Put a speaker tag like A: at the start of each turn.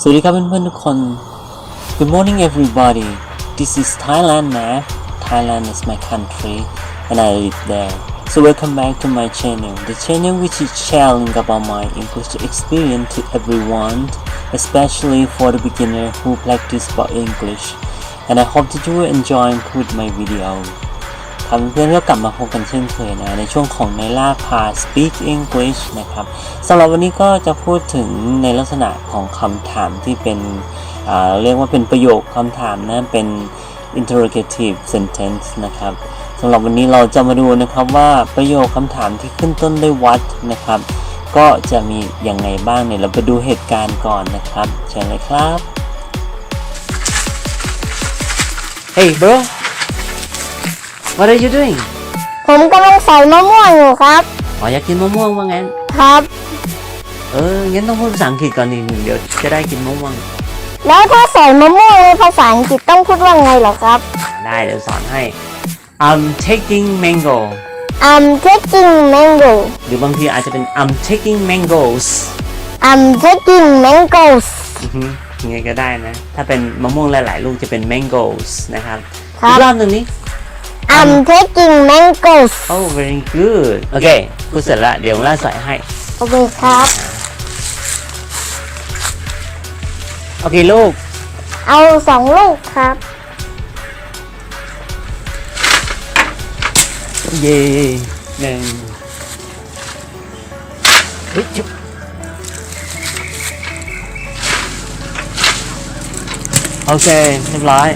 A: สวัสดีครับเพื่อนๆทุกคน Good morning everybody This is Thailand นะ Thailand is my country and I live there So welcome back to my channel The channel which is sharing about my English experience to everyone especially for the beginner who practice about English and I hope that you will enjoy with my video ครับเพื่อนๆก็กลับมาพบกันเช่นเคยนะในช่วงของในล่าพา Speak English นะครับสำหรับวันนี้ก็จะพูดถึงในลักษณะของคำถามที่เป็นเรียกว่าเป็นประโยคคำถามนะเป็น interrogative sentence นะครับสำหรับวันนี้เราจะมาดูนะครับว่าประโยคคำถามที่ขึ้นต้นด้วย what นะครับ ก็จะมีอยังไงบ้างเนี่ยเราไปดูเหตุการณ์ก่อนนะครับเชิญเลยครับ Hey bro What are you doing
B: ผมกำลังใส่มะม่วงอยู่ครับ
A: อ๋ออยากกินมะม่วงว่างั้น
B: ครับ
A: เออ งั้นต้องพูดภาษาอังกฤษก่อนนิดนึงเดี๋ยวจะได้กินมะม่วง
B: แล้วถ้าใส่มะม่วงในภาษาอังกฤษต้องพูดว่าไงเหรอครับ
A: ได้เดี๋ยวสอนให้ I'm taking mango
B: I'm taking mango
A: หรือบางทีอาจจะเป็น I'm taking mangoes
B: I'm taking mangoes
A: อือฮึยังไงก็ได้นะ ถ้าเป็นมะม่วงหลาย ๆ ลูกจะเป็น mangoes นะครับ
B: ครับ
A: อีกรอบหนึ่งนี้
B: I'm taking mangoes
A: Oh very good โอเคพูดเสร็จแล้วเดี๋ยวล่าใส่ให้
B: โอเคครับ
A: โอเคลูก
B: เอาสองลูกครับ
A: เย่หนึ่งเฮ้ยจุ๊บโอเคเรียบร้อย